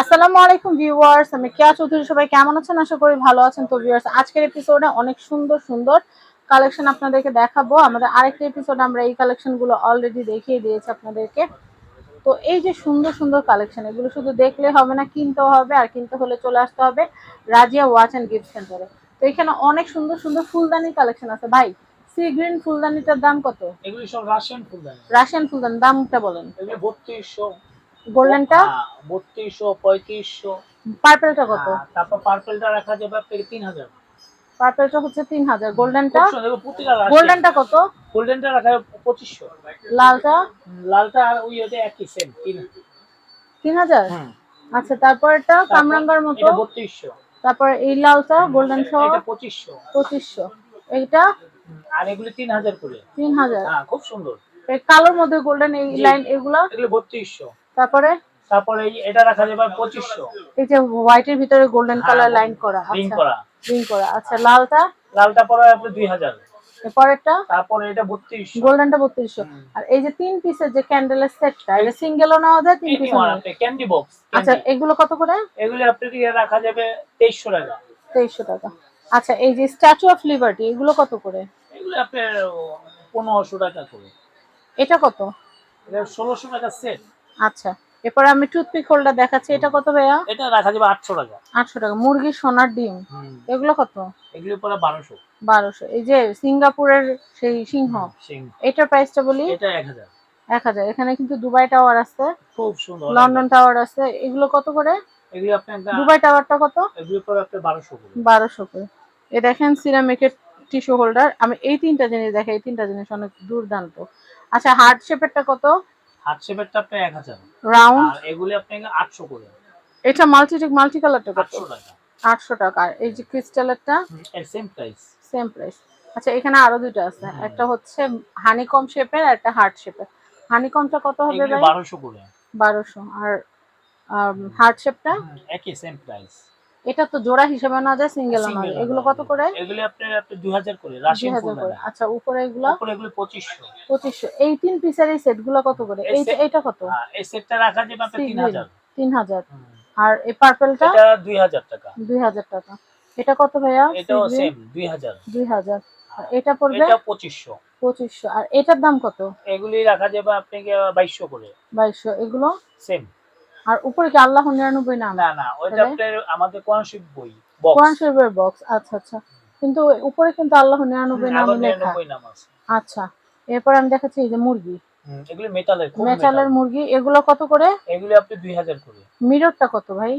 আসসালামু আলাইকুম ভিউয়ার্স আমি কেয়া চৌধুরী সবাই কেমন আছেন? আশা করি ভালো আছেন। তো ভিউয়ার্স আজকের এপিসোডে অনেক সুন্দর সুন্দর কালেকশন আপনাদেরকে দেখাবো। আমাদের আরেকটা এপিসোড আমরা এই কালেকশনগুলো অলরেডি দেখিয়ে দিয়েছি আপনাদেরকে। তো এই যে সুন্দর সুন্দর কালেকশন এগুলো শুধু দেখলে হবে না কিনতেও হবে আর কিনতে হলে চলে আসতে হবে রাজিয়া ওয়াচ অ্যান্ড গিফট সেন্টারে। তো এখানে অনেক সুন্দর সুন্দর ফুলদানি কালেকশন আছে। ভাই সি গ্রিন ফুলদানিটার দাম কত? এগুলি সব রাশিয়ান ফুলদানি। রাশিয়ান ফুলদানি দামটা বলেন। এগুলি বত্রিশশো গোল্ডেনটা? বত্রিশশো পঁয়ত্রিশশো। পার্পেলটা কত? হ্যাঁ, তারপর পার্পেলটা রাখা যাবে আপনাকে তিন হাজার পার্পেলটা হচ্ছে তিন হাজার গোল্ডেনটা গোল্ডেনটা কত? গোল্ডেনটা রাখা যাবে পঁচিশশো। লালটা? লালটা আর ওই ওটা একই সেম হাজার হুম। আচ্ছা তারপরটা কামরাঙ্গার মতো? এটা বত্রিশশো। তারপর এই লালটা গোল্ডেন সহ? এটা পঁচিশশো। পঁচিশশো। এইটা? আর এগুলো তিন হাজার করে। তিন হাজার হ্যাঁ খুব সুন্দর। এই কালোর মধ্যে গোল্ডেন এই লাইন এগুলা? এগুলো বত্রিশশো। তারপরে? তারপরে এটা রাখা যাবে পঁচিশশো। এই যে হোয়াইটের ভিতরে গোল্ডেন কালার লাইন করা রিং আচ্ছা। করা। রিং করা আচ্ছা লালটা? লালটা পরে আপনি দুই হাজার। এরপরেরটা? তারপরে এটা বত্রিশশো। গোল্ডেনটা বত্রিশশো। আর এই যে তিন পিসের যে ক্যান্ডেলের সেটটা এটা সিঙ্গেলও নেওয়া যায় তিন নেওয়া ক্যান্ডি বক্স আচ্ছা এগুলো কত করে? এগুলি আপনাকে রাখা যাবে তেইশশো টাকা। তেইশশো টাকা। আচ্ছা এই যে স্ট্যাচু অফ লিবার্টি এগুলো কত করে? এগুলো আপনার পনেরোশো টাকা করে। এটা কত? এটা ষোলোশো টাকা সেট আচ্ছা এরপর আমি টুথপিক হোল্ডার দেখাচ্ছি। এটা কত ভাইয়া? এটা রাখা যাবে আটশো টাকা। আটশো টাকা। মুরগির সোনার ডিম। এগুলো কত? এগুলি পরে বারোশো। বারোশো। এই যে সিঙ্গাপুরের সেই সিংহ সিং এটার প্রাইসটা বলি? এটা এক হাজার। এক হাজার। এখানে কিন্তু দুবাই টাওয়ার আছে। খুব সুন্দর। লন্ডন টাওয়ার আছে। এগুলো কত করে? এগুলি আপনার দুবাই টাওয়ারটা কত? এগুলি পরে আপনার বারোশো করে। বারোশো করে। এ দেখেন সিরামিকের টিস্যু হোল্ডার আমি এই তিনটা জিনিস দেখাই। এই তিনটা জিনিস অনেক দুর্দান্ত। আচ্ছা হার্ট শেপেরটা কত? হাত শেপেরটা আপনার এক হাজার। রাউন্ড আর এগুলি আপনাকে আটশো করে এটা মাল্টি মাল্টি কালারটা কত? আটশো টাকা। আটশো টাকা। আর এই যে ক্রিস্টালেরটা এর সেম প্রাইস সেম প্রাইস আচ্ছা এখানে আরও দুটো আছে। একটা হচ্ছে হানিকম শেপের আর একটা হার্ট শেপের হানিকমটা কত হবে ভাই? বারোশো করে। বারোশো। আর হার্ট শেপটা একই সেম প্রাইস এটা তো জোড়া হিসেবে না যায় সিঙ্গেল না এগুলো কত করে? এগুলি আপনার আপনি দুই হাজার করে দুই রাশিয়ান হাজার করে। আচ্ছা উপরে এগুলো? উপরে এগুলি পঁচিশশো। পঁচিশশো। এই তিন পিসের এই সেটগুলো কত করে? এই এইটা কত? আর এই সেটটা রাখা যাবে আপনার। হাজার তিন হাজার আর এই পার্পেলটা এটা দুই হাজার টাকা। দুই হাজার টাকা। এটা কত ভাইয়া? এটাও? সেম দুই হাজার দুই হাজার আর এটা পড়বে? এটা পঁচিশশো। পঁচিশশো। আর এটার দাম কত? এগুলি রাখা যাবে আপনাকে বাইশশো করে। বাইশশো। এগুলো? সেম আর উপরে কি আল্লাহ নিরানব্বই নাম? না না ওইটা? আপনার আমাদের কোরআনশিপ বই বক্স কোরআন শরীফের বক্স আচ্ছা আচ্ছা। কিন্তু উপরে কিন্তু আল্লাহ নিরানব্বই নাম লেখা। নিরানব্বই নাম আছে। আচ্ছা এরপর আমি দেখাচ্ছি এই যে মুরগি। এগুলি মেটালের খুব মেটালের মুরগি এগুলো কত করে? এগুলি আপনি দুই হাজার করে। মিররটা কত ভাই?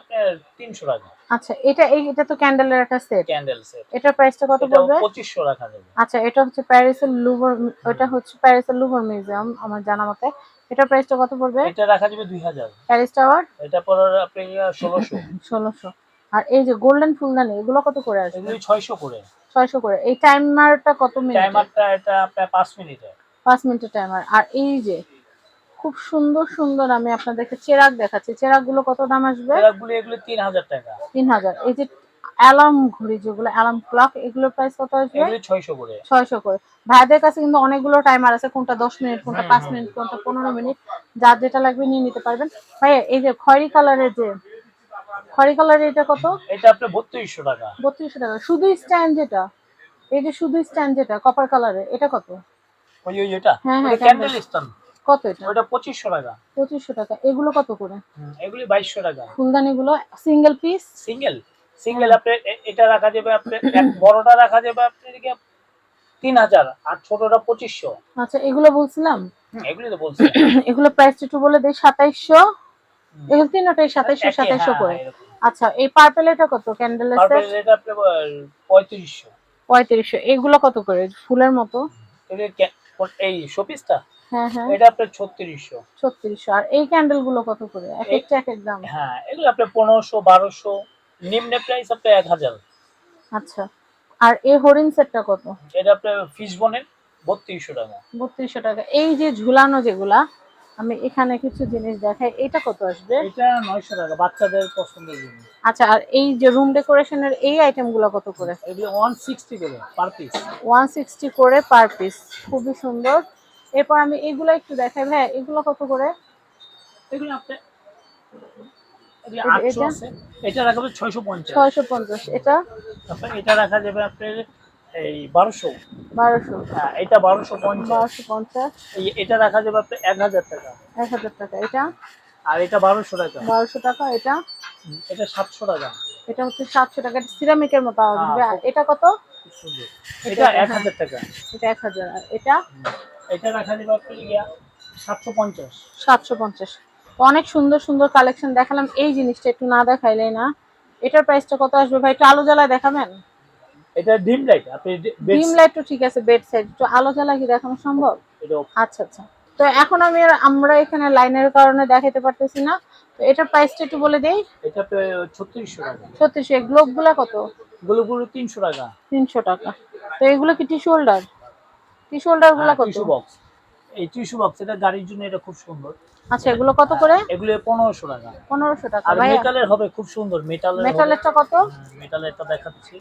আপনার তিনশো টাকা। আচ্ছা এটা এই এটা তো ক্যান্ডেলের একটা সেট ক্যান্ডেল সেট এটার প্রাইসটা কত পড়বে? পঁচিশশো রাখা যাবে আচ্ছা এটা হচ্ছে প্যারিসের লুভার ওটা হচ্ছে প্যারিসের লুভার মিউজিয়াম আমার জানা মতে। এটার প্রাইসটা কত পড়বে? এটা রাখা যাবে দুই হাজার। প্যারিস টাওয়ার এটা পর আপনি ষোলোশো। ষোলোশো। আর এই যে গোল্ডেন ফুলদানি এগুলো কত করে আসবে? এগুলি ছয়শো করে। ছয়শো করে। এই টাইমারটা কত মিনিট টাইমারটা এটা আপনার পাঁচ মিনিটের পাঁচ মিনিটের টাইমার আর এই যে খুব সুন্দর সুন্দর আমি আপনাদেরকে চেরাক দেখাচ্ছি। চেরাকগুলো কত দাম আসবে? এগুলি এগুলি তিন হাজার টাকা। তিন হাজার। এই যে অ্যালার্ম ঘড়ি যেগুলো অ্যালার্ম ক্লক এগুলোর প্রাইস কত আসবে? ছয়শো করে। ছয়শো করে। ভাইদের কাছে কিন্তু অনেকগুলো টাইমার আছে কোনটা দশ মিনিট কোনটা পাঁচ মিনিট কোনটা পনেরো মিনিট। যার যেটা লাগবে নিয়ে নিতে পারবেন। ভাই এই যে খয়রি কালারের যে খয়রি কালারের এটা কত? এটা আপনার বত্রিশশো টাকা। বত্রিশশো টাকা। শুধু স্ট্যান্ড যেটা এই যে শুধু স্ট্যান্ড যেটা কপার কালারের এটা কত? ওই ওই এটা হ্যাঁ, হ্যাঁ, ক্যান্ডেল স্ট্যান্ড কত এটা? ওটা পঁচিশশো টাকা। পঁচিশশো টাকা। এগুলো কত করে? এগুলি বাইশশো টাকা। ফুলদানি গুলো সিঙ্গেল পিস সিঙ্গেল সিঙ্গেল আপনি এটা রাখা যাবে আপনি এক বড়টা রাখা যাবে আপনার দিকে তিন হাজার আর ছোটটা পঁচিশশো। আচ্ছা এগুলো বলছিলাম? এগুলি তো বলছি। এগুলো প্রাইস একটু বলে দেই সাতাইশশো? এগুলো তিনটাই সাতাইশশো সাতাইশশো করে। আচ্ছা এই পার্পেল এটা কত? ক্যান্ডেলের তারপরে এটা আপনার পঁয়ত্রিশশো। পঁয়ত্রিশশো। এগুলো কত করে? ফুলের মতো? এই শোপিসটা হ্যাঁ হ্যাঁ। এটা আপনার ছত্রিশশো। ছত্রিশশো। আর এই ক্যান্ডেলগুলো কত করে? এক একটা এক এক দাম? হ্যাঁ এগুলো আপনার পনেরোশো বারোশো নিম্ন প্রাইস আপনার এক হাজার। আচ্ছা। আর এই হরিণ সেটটা কত? এটা আপনার ফিশ বনের বত্রিশশো টাকা। বত্রিশশো টাকা। এই যে ঝুলানো যেগুলা আমি এখানে কিছু জিনিস দেখাই। এটা কত আসবে? এটা নয়শো টাকা বাচ্চাদের পছন্দের জন্য আচ্ছা আর এই যে রুম ডেকোরেশনের এই আইটেমগুলো কত করে? এগুলো ওয়ান সিক্সটি করে পার পিস ওয়ান সিক্সটি করে পার পিস খুবই সুন্দর। এরপর আমি এগুলো একটু দেখাই। ভাই এগুলো কত করে? এগুলো আপনার এদিকে এটা- রাখা যাবে ছয়শো পঞ্চাশ। ছয়শো পঞ্চাশ এটা? এটা রাখা যাবে আপনার এই বারোশো। বারোশো। হ্যাঁ এটা বারোশো পঞ্চাশ। বারোশো পঞ্চাশ। এটা রাখা যাবে আপনার এক হাজার টাকা। এক হাজার টাকা এটা? আর এটা বারোশো টাকা। বারোশো টাকা এটা? এটা সাতশো টাকা। এটা হচ্ছে সাতশো টাকা সিরামিকের মতো হ্যাঁ, এটা কত? এটা- এক। হাজার। টাকা। এটা এক হাজার। এটা? এটা রাখা যাবে আপনার সাতশো পঞ্চাশ। সাতশো পঞ্চাশ। অনেক সুন্দর সুন্দর কালেকশন দেখালাম। এই জিনিসটা একটু না দেখাইলে না। এটার প্রাইসটা কত আসবে ভাই? একটু আলো জ্বালায় দেখাবেন? এটা ডিম লাইট আপনি ডিম লাইট তো ঠিক আছে বেড সাইড একটু আলো জ্বালা কি দেখানো সম্ভব? আচ্ছা আচ্ছা। তো এখন আমি আমরা এখানে লাইনের কারণে দেখাতে পারতেছি না। তো এটার প্রাইসটা একটু বলে দেই। এটা ছত্রিশশো টাকা। ছত্রিশ এই গ্লোবগুলা কত? গুলো গুলো তিনশো টাকা। তিনশো টাকা। তো এগুলো কি টিস্যু হোল্ডার টিস্যু হোল্ডারগুলা কত? টিস্যু বক্স এই টিস্যু বক্স এটা গাড়ির জন্য এটা খুব সুন্দর। আচ্ছা এগুলো কত করে? এগুলো পনেরোশো টাকা। পনেরোশো টাকা আর ভাই মেটালের হবে খুব সুন্দর মেটালের মেটালেরটা কত? মেটালেরটা দেখাচ্ছি।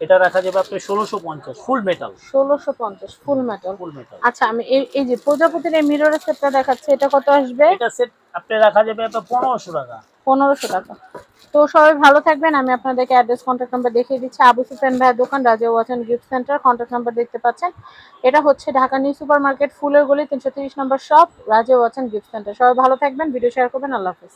এটা রাখা যাবে আপনি ষোলোশো পঞ্চাশ ফুল মেটাল ষোলোশো পঞ্চাশ ফুল মেটাল ফুল মেটাল আচ্চ্ছা আমি এই এই যে প্রজাপতির এই মিররের সেটটা দেখাচ্ছে এটা কত আসবে? এটা সেট আপনি রাখা যাবে আপনার পনেরোশো টাকা। পনেরোশো টাকা। তো সবাই ভালো থাকবেন। আমি আপনাদেরকে অ্যাড্রেস কন্ট্যাক্ট নাম্বার দেখিয়ে দিচ্ছি। আবু সুফেন ভাইয়ের দোকান Raja ওয়াচন gift centre contact number দেখতে পাচ্ছেন। এটা হচ্ছে ঢাকা নিউ সুপার মার্কেট ফুলের গলি, তিনশো তিরিশ নম্বর শপ রাজা ওয়াচন গিফট সেন্টার সবাই ভালো থাকবেন ভিডিও শেয়ার করবেন, আল্লাহ হাফিজ।